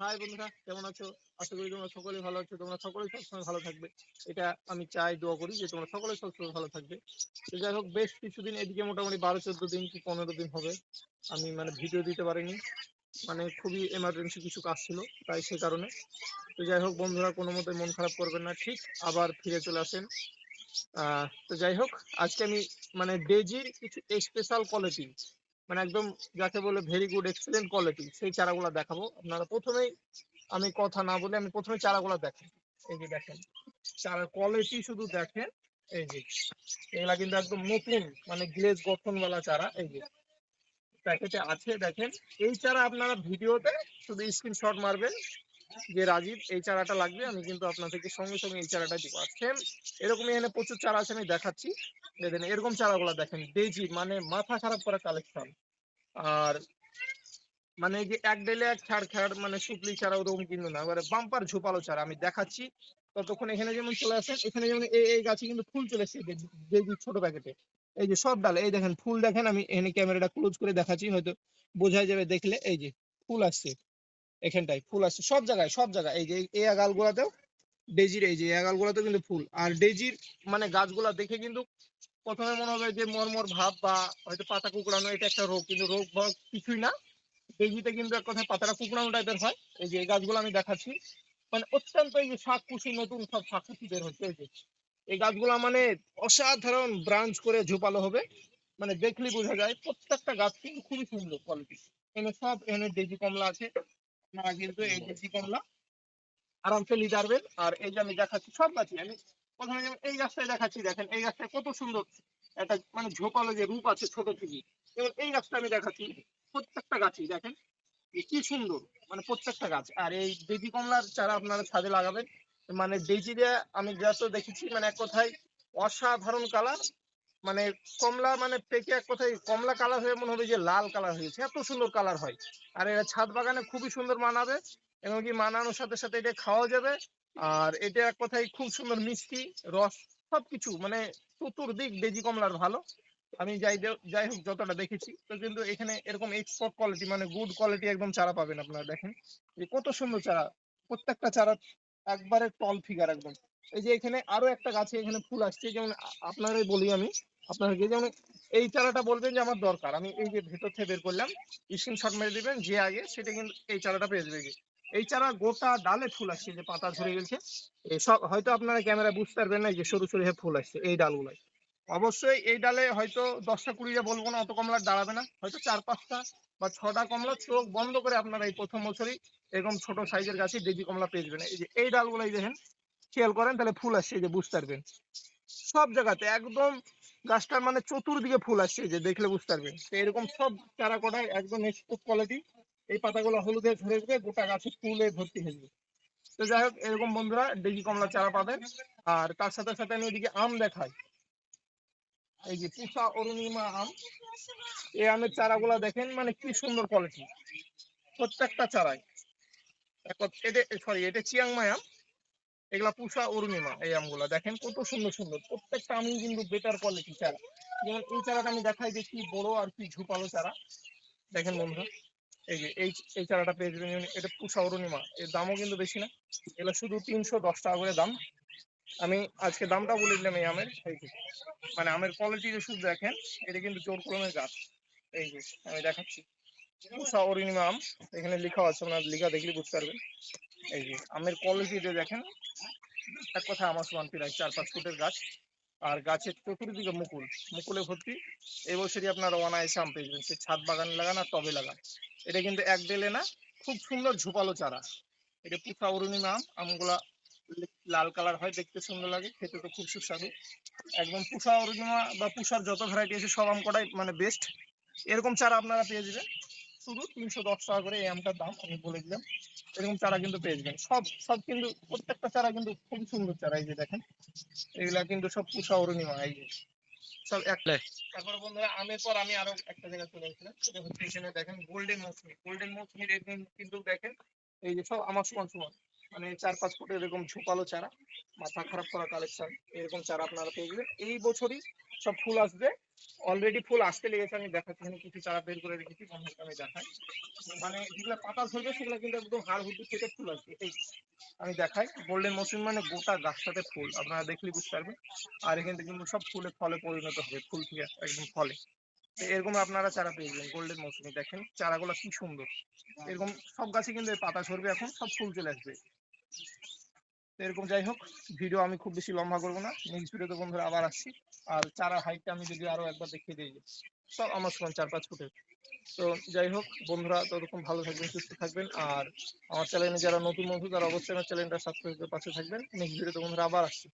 High বন্ধুরা, কেমন আছো? আশা করি তোমরা সকলেই ভালো আছো। তোমরা সকলেই সবসময় ভালো থাকবে। এটা আমি চাই, দোয়া করি যে তোমরা সকলেই সবসময় ভালো থাকবে। তো যাই হোক, বেশ কিছুদিন এদিকে মোটামুটি বারো, চোদ্দ দিন কি পনেরো দিন হবে। আমি মানে ভিডিও দিতে পারিনি। মানে খুবই এমার্জেন্সি কিছু কাজ ছিল, তাই সে কারণে। তো যাই হোক বন্ধুরা, কোনো মতে মন খারাপ করবেন না, ঠিক? আবার ফিরে চলে আসেন। তো যাই হোক, আজকে আমি মানে ডেজির কিছু স্পেশাল কোয়ালিটি মানে একদম যাকে বলে ভেরি গুড এক্সেলেন্ট কোয়ালিটি সেই চারাগুলো দেখাবো। আপনারা প্রথমেই আমি কথা না বলে আমি প্রথমে চারাগুলো দেখেন। এই যে দেখেন, চারার কোয়ালিটি শুধু দেখেন, এই যে, এগুলা কিন্তু একদম নতুন মানে গ্লেজ গঠনওয়ালা চারা, এই যে প্যাকেটে আছে, দেখেন। এই চারা আপনারা ভিডিওতে শুধু স্ক্রিনশট মারবেন যে রাজীব, এই চারাটা লাগবে, আমি কিন্তু আপনাদেরকে সঙ্গে সঙ্গে এই চারাটা দিব। আর সেম, এরকমই এখানে প্রচুর চারা আছে, আমি দেখাচ্ছি। দেখেন এরকম চারাগুলো দেখেন ডেজি মানে মাথা খারাপ করা কালেকশন আর মানে যে এক ডেলে এক ছাড় ছাড় মানে শুকলি চারা ওরকম কিন্তু না, এবারে বাম্পার ঝোপালো চারা আমি দেখাচ্ছি। ততক্ষণ এখানে যেমন চলে আসেন এখানে যেমন এই এই গাছে কিন্তু ফুল চলে এসেছে যে ছোট প্যাকেটে এই যে সব ডালে, এই দেখেন ফুল দেখেন, আমি এখানে ক্যামেরাটা ক্লোজ করে দেখাচ্ছি, হয়তো বোঝা যাবে, দেখলে এই যে ফুল আসছে, এখানটায় ফুল আসছে, সব জায়গায় সব জায়গায়, এই যে এই- এই আগাল গুলাতেও ডেজির এই যে এই আগাল গুলাতেও কিন্তু ফুল। আর ডেজির মানে গাছগুলা দেখে কিন্তু প্রথমে মনে হবে যে মরমর ভাব বা হয়তো পাতা কুকড়ানো, এটা একটা রোগ। কিন্তু রোগ বা কিছুই না। ডেজিতে কিন্তু এক কথায় পাতাটা কুকড়ানো টাইপের হয়। এই যে গাছগুলো আমি দেখাচ্ছি। মানে অত্যন্ত এই যে শাক কুশি নতুন সব শাক কুশি বের হচ্ছে, এই যে। এই গাছগুলা মানে অসাধারণ ব্রাঞ্চ করে ঝোপালো হবে। মানে দেখলেই বোঝা যায়, প্রত্যেকটা গাছ কিন্তু খুবই সুন্দর কোয়ালিটি এখানে সব, এখানে ডেজি কমলা আছে। আপনারা কিন্তু এই ডেজি কমলা আরামসে নিতে পারবেন। আর এই যে আমি দেখাচ্ছি, সব গাছই আমি প্রথমে যেমন এই গাছটাই দেখাচ্ছি, দেখেন, এই গাছটা কত সুন্দর একটা মানে ঝোপালো যে রূপ আছে ছোট থেকে। এবং এই গাছটা আমি দেখাচ্ছি, প্রত্যেকটা গাছই, দেখেন কি সুন্দর মানে প্রত্যেকটা গাছ। আর এই ডেজি কমলার চারা আপনারা ছাদে লাগাবেন। মানে ডেজিরে আমি যত দেখেছি মানে এক কথায় অসাধারণ কালার মানে কমলা মানে পেকে এক কথায় কমলা কালার হয়ে মনে হবে যে লাল কালার হয়েছে। এত সুন্দর কালার হয়। আর এটা ছাদ বাগানে খুবই সুন্দর মানাবে, এবং কি মানানোর সাথে সাথে এটা খাওয়া যাবে। আর এটা এক কথায় খুব সুন্দর মিষ্টি, রস, সবকিছু মানে চতুর্দিক বেজি কমলার ভালো। আমি যাই যাই হোক, যতটা দেখেছি, তো কিন্তু এখানে এরকম এক্সপোর্ট কোয়ালিটি মানে গুড কোয়ালিটি একদম চারা পাবেন আপনারা, দেখেন। যে কত সুন্দর চারা, প্রত্যেকটা চারা একবারে টল ফিগার একদম। এই যে এখানে আরও একটা গাছে এখানে ফুল আসছে, যেমন আপনারাই বলি আমি, আপনাদেরকে যেমন এই চারাটা বলবেন যে আমার দরকার। আমি এই যে ভেতর থেকে বের করলাম, স্ক্রিনশট মেরে দিবেন, যে আগে সেটা কিন্তু এই চারাটা পেয়ে যাবে। এই চারা গোটা ডালে ফুল আসছে যে পাতা ঝরে গেছে সব হয়তো আপনারা ক্যামেরা বুঝতে পারবেন না যে সরু সরু হয়ে ফুল আসছে এই ডালগুলাই। অবশ্যই এই ডালে হয়তো দশটা কুড়িটা বলব না, অত কমলা দাঁড়াবে না, হয়তো চার পাঁচটা বা ছটা কমলা চোখ বন্ধ করে আপনারা এই প্রথম বছরই এরকম ছোট সাইজের গাছে ডেজি কমলা পেয়ে যাবেন। এই যে এই ডালগুলাই দেখেন, খেয়াল করেন তাহলে ফুল আসছে, এই যে বুঝতে পারবেন। সব জায়গাতে একদম গাছটার মানে চতুর্দিকে ফুল আসছে, এই যে দেখলে বুঝতে পারবেন। এরকম সব চারা কটায় একদম এক্সপোর্ট কোয়ালিটি এই পাতাগুলো হলুদে ঝরে যাবে গোটা গাছে ফুলে ভর্তি হয়ে তো যাই হোক, এরকম বন্ধুরা ডেজি কমলা চারা পাবেন। আর তার সাথে সাথে আমি এদিকে আম দেখাই। এই যে পুষা অরুণিমা আম, এই আমের চারাগুলা দেখেন মানে কি সুন্দর কোয়ালিটি প্রত্যেকটা চারাই। এটা সরি এটা চিয়াংমাই আম, এগুলা পুষা অরুণিমা এই আমগুলা। দেখেন কত সুন্দর সুন্দর। প্রত্যেকটা আমই কিন্তু বেটার কোয়ালিটি চারা। যেমন এই চারাটা আমি দেখাই যে কি বড় আর কি ঝুপালো চারা। দেখেন বন্ধুরা। এই যে, এই এই চারাটা পেয়ে যাবেন। এটা পুষা অরুণিমা। এর দামও কিন্তু বেশি না। এগুলো শুধু তিনশো দশ টাকা করে দাম। আমি আজকে দামটা বলে দিলাম এই আমের, এই যে মানে আমের কোয়ালিটি শুধু দেখেন, এটা কিন্তু জোর কলমের গাছ। এই যে, আমি দেখাচ্ছি। পুষা অরুণিমা আম, এখানে লেখা আছে, আপনার লেখা দেখলে বুঝতে পারবেন। এই যে, আমের কোয়ালিটি দেখেন, এক কথা আমার সমান প্রায় চার, পাঁচ ফুটের গাছ। আর গাছের চতুর্দিকে মুকুল। মুকুলে ভর্তি। এই বছরই আপনারা অনায়াসে আম পেয়ে যাবেন। সে ছাদ বাগান লাগান আর টবে লাগান। এটা কিন্তু এক ডেলে না, খুব সুন্দর ঝোপালো চারা। এটা পুষা অরুণিমা আম আমগুলা লাল কালার হয়, দেখতে সুন্দর লাগে, খেতে তো খুব সুস্বাদু। একদম পুষা অরুণিমা বা পুষার যত ভ্যারাইটি আছে, সব আম কটাই মানে বেস্ট এরকম চারা আপনারা পেয়ে যাবেন। শুধু তিনশো দশ টাকা করে এই আমটার দাম, আমি বলে দিলাম। এরকম চারা কিন্তু পেয়ে যাবেন। সব সব কিন্তু, প্রত্যেকটা চারা কিন্তু খুব সুন্দর চারা, এই যে দেখেন। এগুলা কিন্তু সব পুষা অরুণিমা এই যে। সব এক তারপরে বন্ধুরা আমের পর আমি আরও একটা জায়গায় চলে গেছিলাম সেটা হচ্ছে এখানে দেখেন গোল্ডেন মৌসুমি। গোল্ডেন মৌসুমির কিন্তু দেখেন এই যে সব আমার সমান সমান মানে চার পাঁচ ফুট এরকম ঝোপালো চারা মাথা খারাপ করা কালেকশন এরকম চারা আপনারা পেয়ে যাবেন। এই বছরই সব ফুল আসবে। অলরেডি ফুল আসতে লেগেছে আমি দেখাচ্ছি এখানে কিছু চারা বের করে রেখেছি বন্ধুকে আমি দেখাই। মানে যেগুলো পাতা ধরবে সেগুলো কিন্তু একদম হাড় হুড্ডি থেকে ফুল আসবে। এই আমি দেখাই। গোল্ডেন মৌসুমি মানে গোটা গাছটাতে ফুল, আপনারা দেখলে বুঝতে পারবেন। আর এখান থেকে কিন্তু সব ফুলে ফলে পরিণত হবে, ফুল থেকে একদম ফলে। এরকম আপনারা চারা পেয়ে যাবেন গোল্ডেন মৌসুমি দেখেন চারাগুলো কি সুন্দর। এরকম সব গাছে কিন্তু পাতা সরবে এখন, সব ফুল চলে আসবে। এরকম যাই হোক ভিডিও আমি খুব বেশি লম্বা করব না। নেক্সট ভিডিওতে বন্ধুরা আবার আসছি। আর চারা হাইটটা আমি যদি আরও একবার দেখিয়ে দিই। সব আমার সমান চার পাঁচ ফুটের। তো যাই হোক, বন্ধুরা, ততক্ষণ ভালো থাকবেন, সুস্থ থাকবেন। আর আমার চ্যানেলে যারা নতুন বন্ধু, তারা অবশ্যই আমার চ্যানেলটা সাবস্ক্রাইব করে পাশে থাকবেন। নেক্সট ভিডিওতে বন্ধুরা আবার আসছি।